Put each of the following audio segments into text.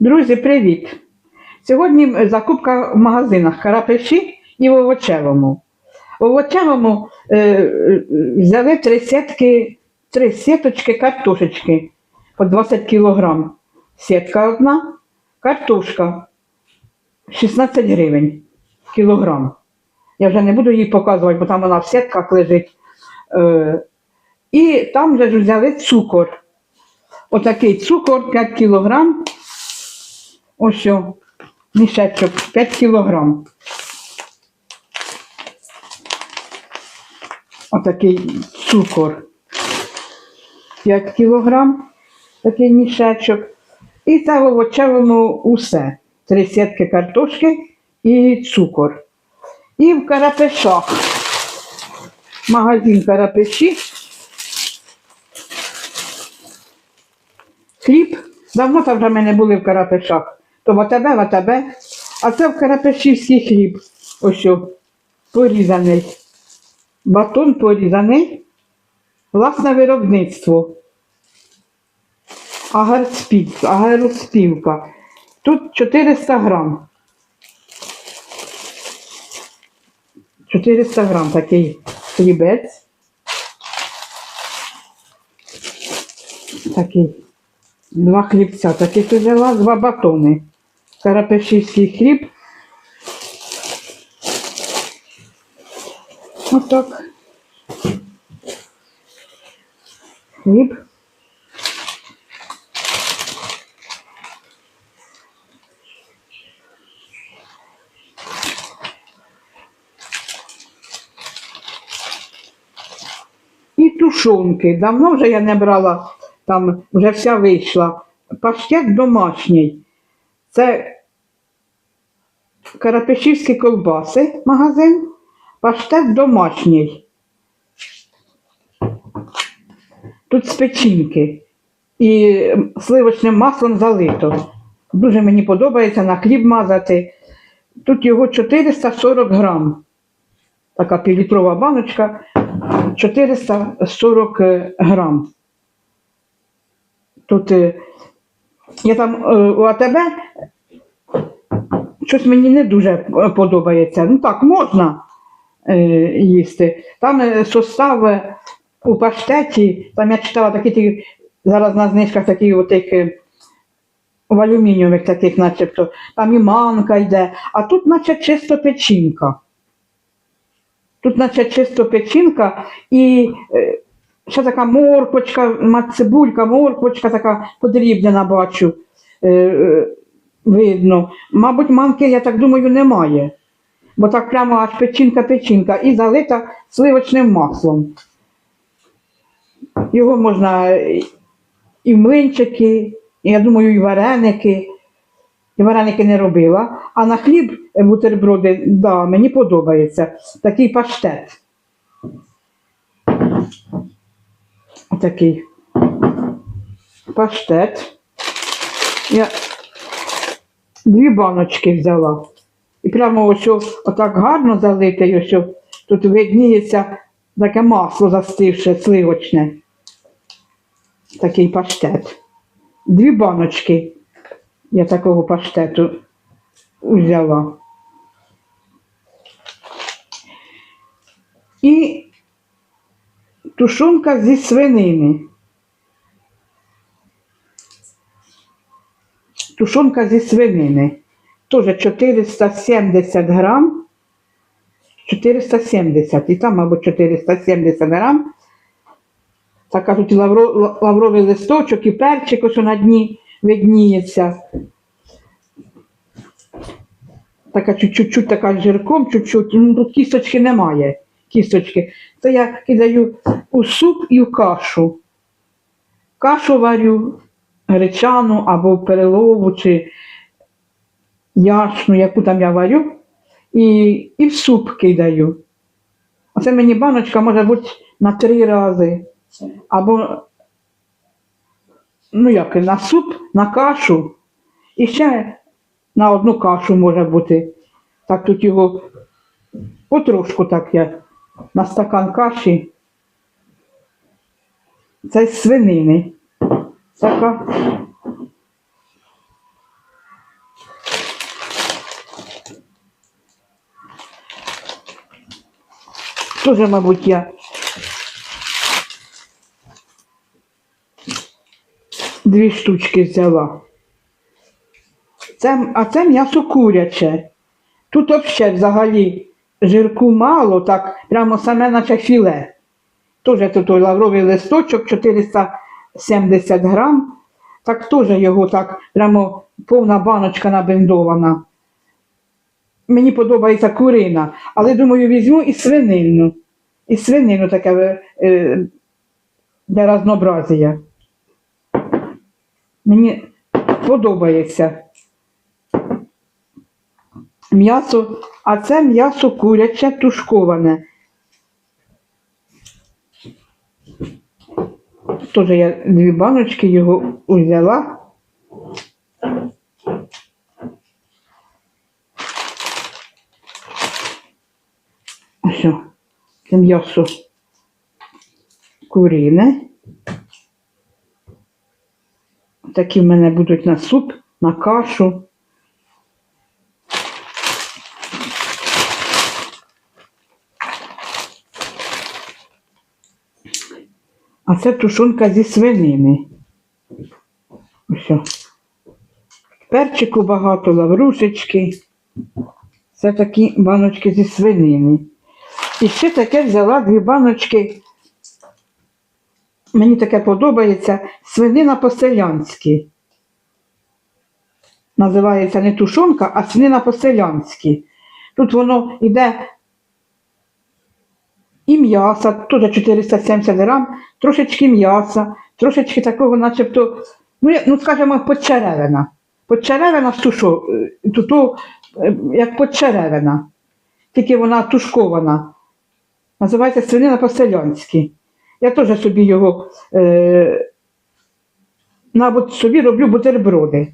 Друзі, привіт! Сьогодні е, закупка в магазинах Карапеші і в овочевому. В овочевому е, е, взяли три сітки, три сіточки картошечки по 20 кг. Сітка одна, картошка 16 гривень кілограм. Я вже не буду її показувати, бо там вона в сітках лежить. Е, і там же ж взяли цукор. Отакий цукор 5 кілограм. Ось мішечок 5 кілограм. Отакий цукор 5 кілограм, такий мішечок. І це в овочевому усе. Три сітки картошки і цукор. І в карапешах. Магазин карапеші. Хліб. Давно там вже ми не були в карапешах. То в АТБ, в АТБ. А це в карапешівський хліб. Ось о, порізаний. Батон порізаний. Власне виробництво. Агарспілка. Агарспілка. Тут 400 грам. 400 грам такий хлібець. Такий. Два хлібця таких взяла, два батони. Карапешівський хліб. Отак. Хліб. І тушонки. Давно вже я не брала, там вже вся вийшла. Паштет домашній. Це Карапешівські колбаси, магазин. Паштет домашній. Тут з печінки. І сливочним маслом залито. Дуже мені подобається на хліб мазати. Тут його 440 грам. Така півлітрова баночка. 440 грам. Тут е, я там е, у АТБ щось мені не дуже подобається. Ну так, можна е, їсти. Там е, состав е, у паштеті, там я читала такі, зараз на знижках такі отих е, в алюмінієвих таких, начебто, там і манка йде, а тут наче чисто печінка. Тут, наче чисто печінка і е, ще така морквочка, цибулька, морквочка така подрібнена, бачу. Е, е, видно. Мабуть, манки, я так думаю, немає. Бо так прямо аж печінка-печінка і залита сливочним маслом. Його можна і- в млинчики, і, я думаю, і вареники. І вареники не робила. А на хліб бутерброди, да, мені подобається. Такий паштет. Отакий паштет. Я дві баночки взяла. І прямо ось отак гарно залите, і ось тут видніється таке масло застивше, сливочне. Такий паштет. Дві баночки я такого паштету взяла. І тушонка зі свинини. Тушонка зі свинини. Теж 470 грам. 470. І там, мабуть, 470 грам. Така тут і лавро, лавровий листочок, і перчик ось на дні видніється. Така чуть-чуть така жирком, чуть-чуть. Ну, тут кісточки немає. Кісточки. Це я кидаю у суп і в кашу. Кашу варю гречану або перелову чи яшну, яку там я варю, і, і в суп кидаю. Оце мені баночка може бути на три рази. Або, ну як, на суп, на кашу. І ще на одну кашу може бути. Так тут його потрошку так я на стакан каші. Це з свинини. Така. Тоже, мабуть, я дві штучки взяла. Це, А це м'ясо куряче. Тут взагалі взагалі жирку мало, так прямо саме наче філе. Тоже тут той лавровий листочок 400 470 грам. Так теж його так прямо повна баночка набиндована. Мені подобається курина, але думаю, візьму і свинину. І свинину таке е, для разнообразія. Мені подобається м'ясо, а це м'ясо куряче тушковане. Теж я дві баночки його взяла. Ось, це м'ясо курине. Такі в мене будуть на суп, на кашу. А це тушонка зі свинини. Ось. Перчику багато, лаврушечки. Це такі баночки зі свинини. І ще таке взяла дві баночки. Мені таке подобається свинина по-селянськи. Називається не тушонка, а свинина по-селянськи. Тут воно йде і м'яса, теж 470 грам, трошечки м'яса, трошечки такого, начебто, ну, ну скажімо, подчеревина. Подчеревина з тушо, е, туту, е, як подчеревина. Тільки вона тушкована. Називається свинина по-селянськи. Я теж собі його, е, мабуть, собі роблю бутерброди.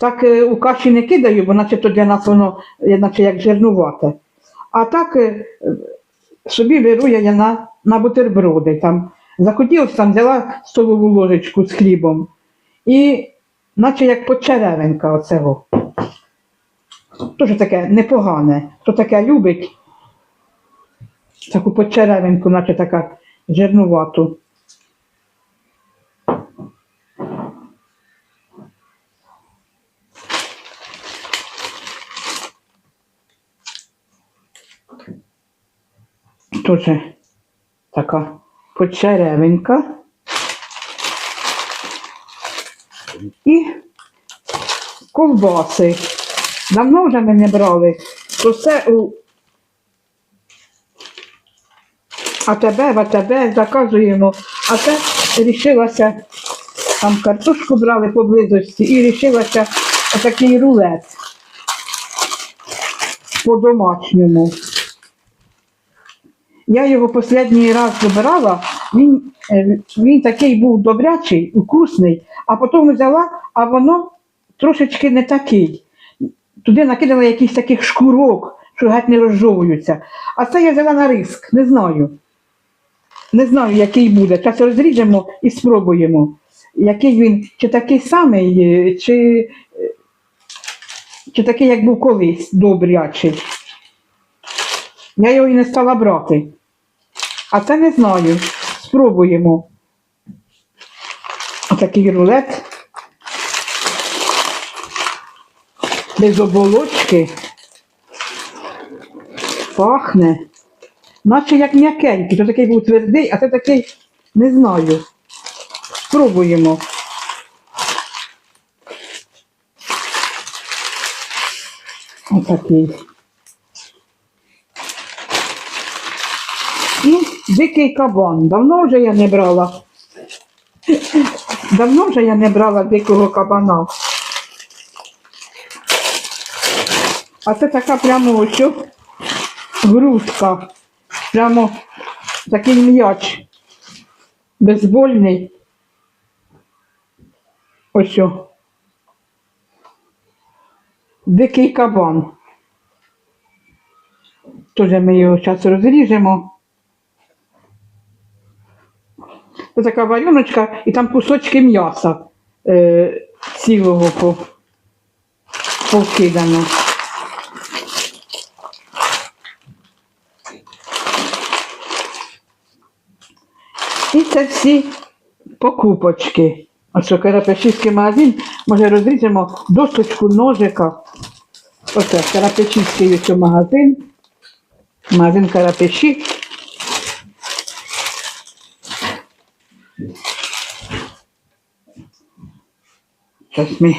Так е, у каші не кидаю, бо начебто для нас воно е, наче як жирнувате. А так е, собі вирує я на, на бутерброди. Там. Захотілося, там взяла столову ложечку з хлібом. І наче як почеревинка оцього. Теж таке непогане. Хто таке любить, таку почеревинку, наче така жирнувату. Теж така почеревинка. І ковбаси. Давно вже ми не брали, то все у АТБ, в АТБ заказуємо, а це рішилася, там картошку брали поблизості і рішилася отакий рулет по-домашньому. Я його останній раз вибирала, він, е, він такий був добрячий, вкусний, а потім взяла, а воно трошечки не такий. Туди накидала якийсь таких шкурок, що геть не розжовуються. А це я взяла на риск, не знаю. Не знаю, який буде. Зараз розріжемо і спробуємо. Який він, чи такий самий, е, чи, е, чи такий, як був колись, добрячий. Я його і не стала брати. А це не знаю. Спробуємо. Отакий рулет. Без оболочки. Пахне. Наче як м'якенький. То такий був твердий, а це такий, не знаю. Спробуємо. Отакий. І дикий кабан. Давно вже я не брала. Давно вже я не брала дикого кабана. А це така прямо ось грудка. Прямо такий м'яч. Безбольний. Ось. о. Дикий кабан. Теж ми його зараз розріжемо. Це така вареночка, і там кусочки м'яса е, цілого по, повкидано. І це всі покупочки. Оце Карапешівський магазин, може розріжемо досточку ножика. Оце Карапешівський ось магазин. Магазин Карапеші. Зараз ми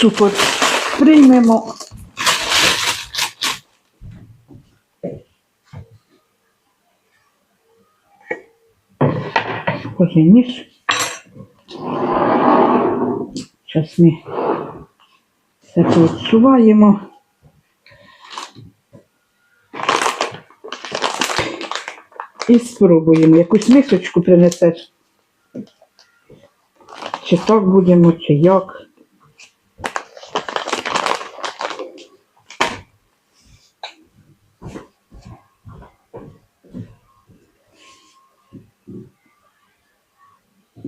супер приймемо. Ось ніж. Зараз ми це підсуваємо. І спробуємо. Якусь мисочку принесеш. Чи так будемо, чи як.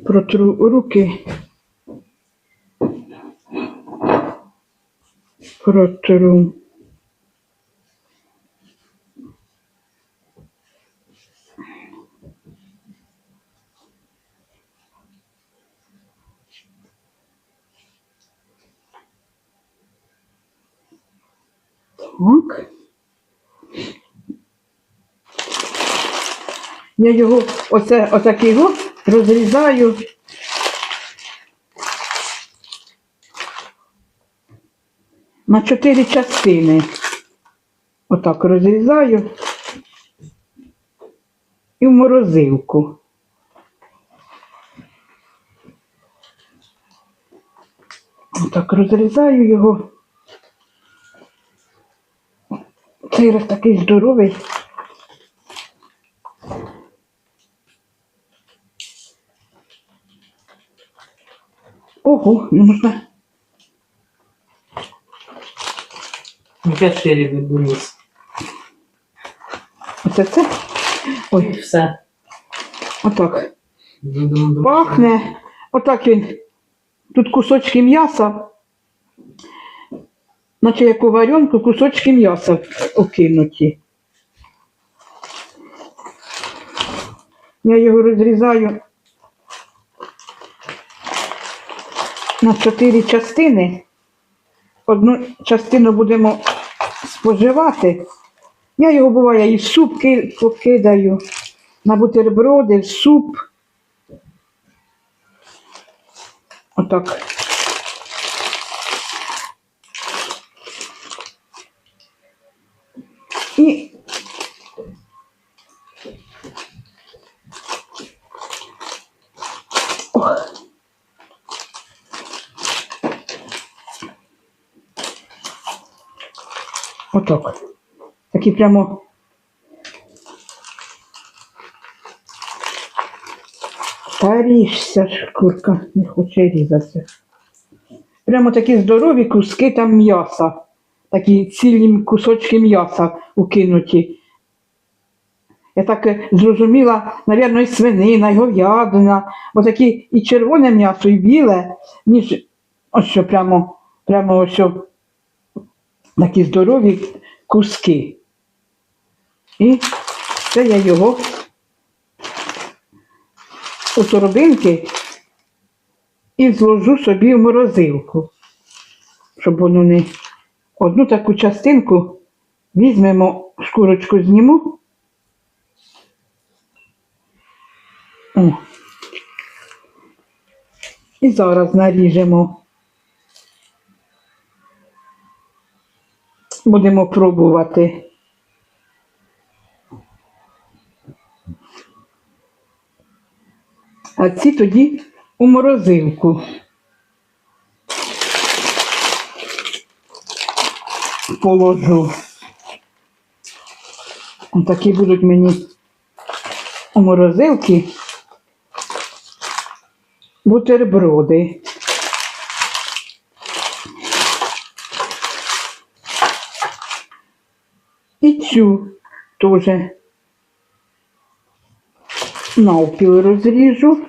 Протру руки. Протру. Так. Я його, оце, отак його розрізаю. На чотири частини. Отак розрізаю і в морозилку. Отак розрізаю його. Цей раз такий здоровий. Ого, не можна. Я шире відбулись. Оце це. Ой, Все. отак. Пахне. Отак він. Тут кусочки м'яса. Наче як у варенку кусочки м'яса окинуті. Я його розрізаю на чотири частини. Одну частину будемо споживати. Я його буває і в суп покидаю, на бутерброди, в суп. Отак. І Отак. Такі прямо. Та ріжся шкурка, не хоче різатися. Прямо такі здорові куски там м'яса. Такі цілі кусочки м'яса укинуті. Я так е, зрозуміла, напевно, і свинина, і говядина, бо такі і червоне м'ясо, і біле, ніж ось що прямо, прямо ось що такі здорові куски. І це я його у торбинки і зложу собі в морозилку, щоб воно не одну таку частинку візьмемо, шкурочку зніму. О. І зараз наріжемо. Будемо пробувати. А ці тоді у морозилку. Положу. Такі будуть мені у морозилки бутерброди. І цю теж навпіл розріжу.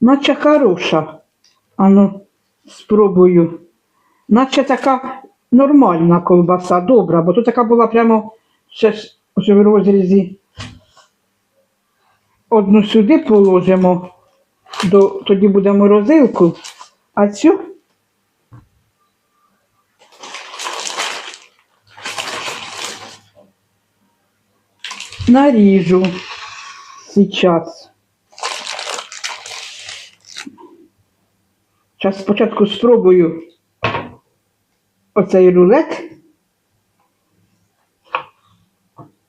Наче хороша. Ану, спробую. Наче така нормальна колбаса, добра, бо тут така була прямо ще в розрізі. одну сюди положимо, до, тоді буде морозилку, а цю наріжу сейчас. Зараз спочатку спробую оцей рулет.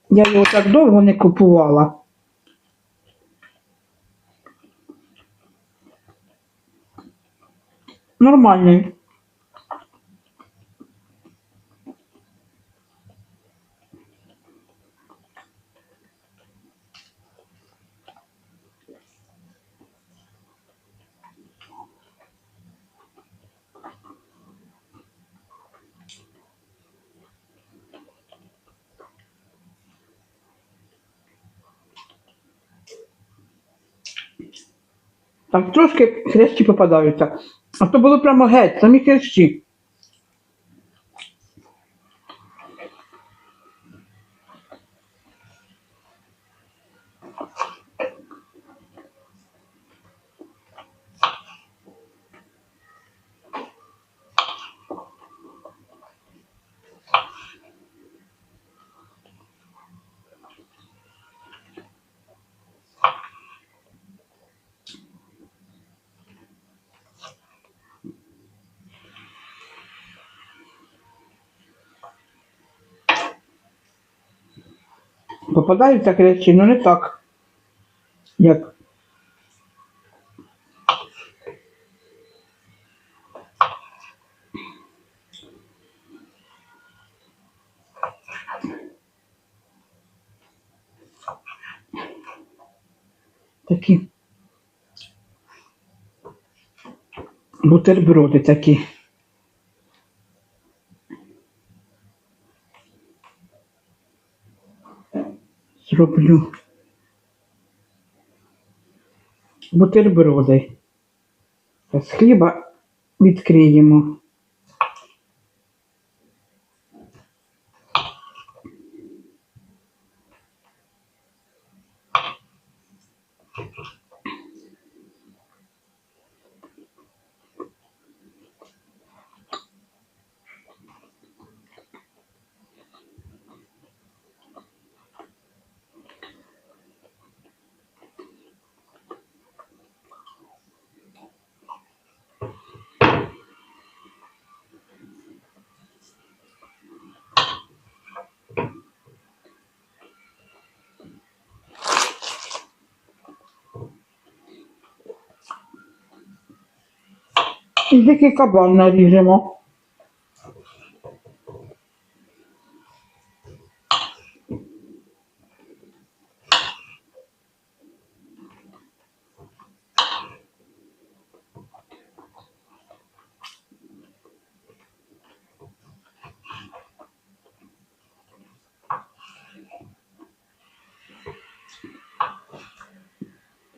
Я його так довго не купувала. Нормальний. Так трошки хрещі попадаються. А то було прямо геть, самі хрещі. Попадаються хрещі, ну не так. Як. Такі. Бутерброди такі. Зроблю бутерброди. З хліба відкриємо. Дикий кабан наріжемо.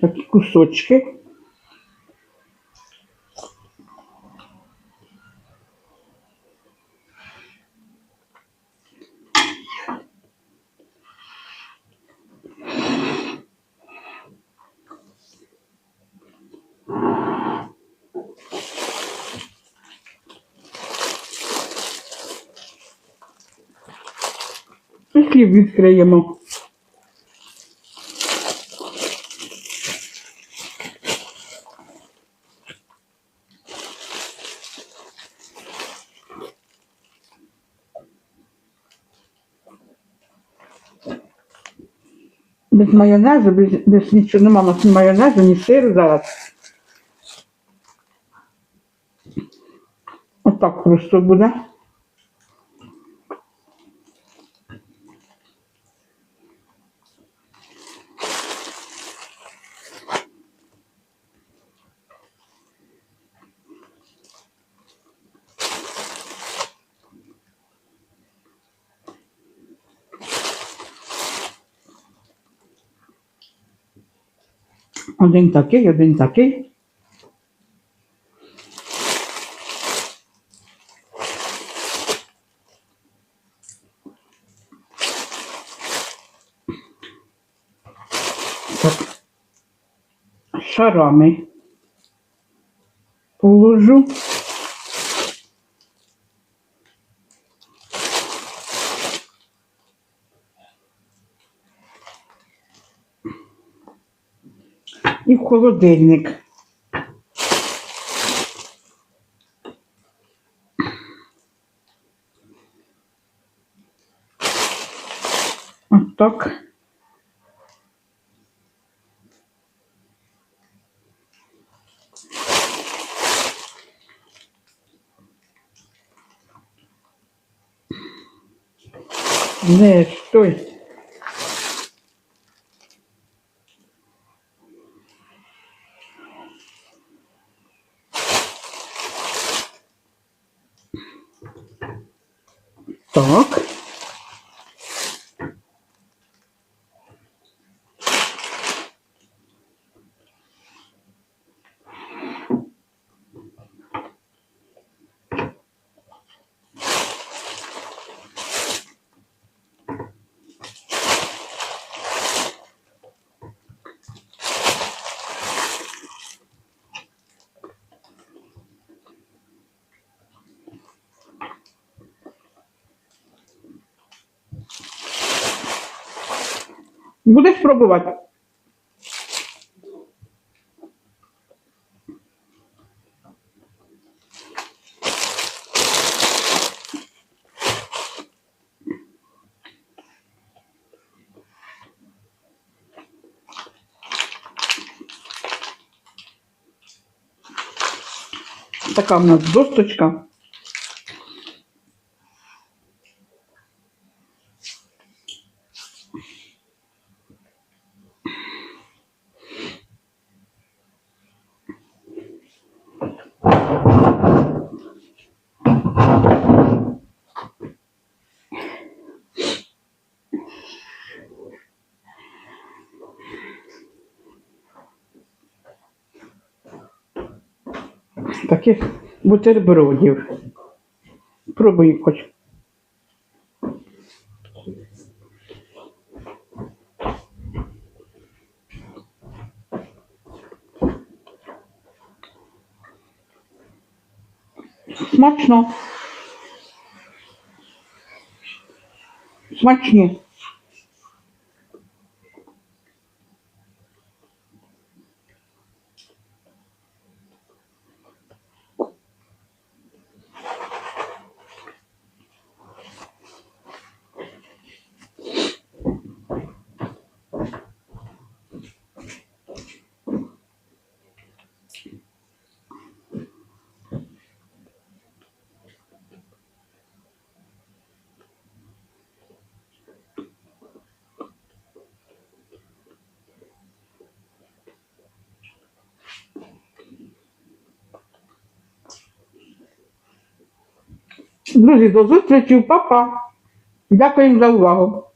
Такі кусочки. І відкриємо. Без майонезу, без, без нічого нема нас ні майонезу, ні сиру зараз. Отак просто буде. Один такий, один такий. Так. шарами положу. І в холодильник. Отак. Не, стой. Так. Будеш пробувати? Така в нас досточка. Таких бутербродів. Пробуй хоч. Смачно. Смачні. Друзі, до зустрічі, па-па. Дякую за увагу.